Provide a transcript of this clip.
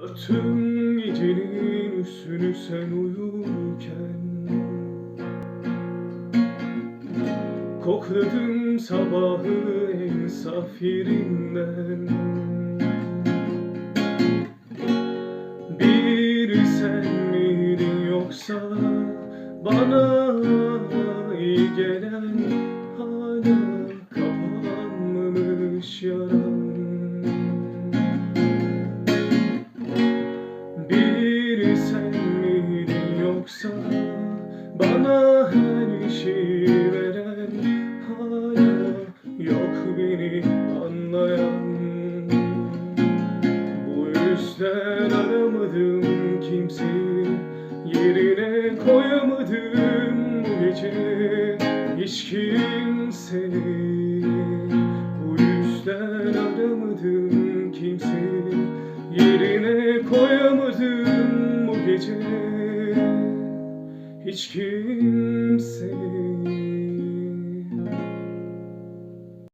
Tüm gecenin üstünü sen uyurken Kokladım sabahı en saf yerinden Bir sen miydin yoksa bana iyi gelen Hala yoksa bana her şeyi veren hala yok beni anlayan. Bu yüzden aramadım kimseyi yerine koyamadım bu gece hiç kimseyi. Bu yüzden aramadım kimseyi Yerine koyamadım bu gece Hiç kimseyi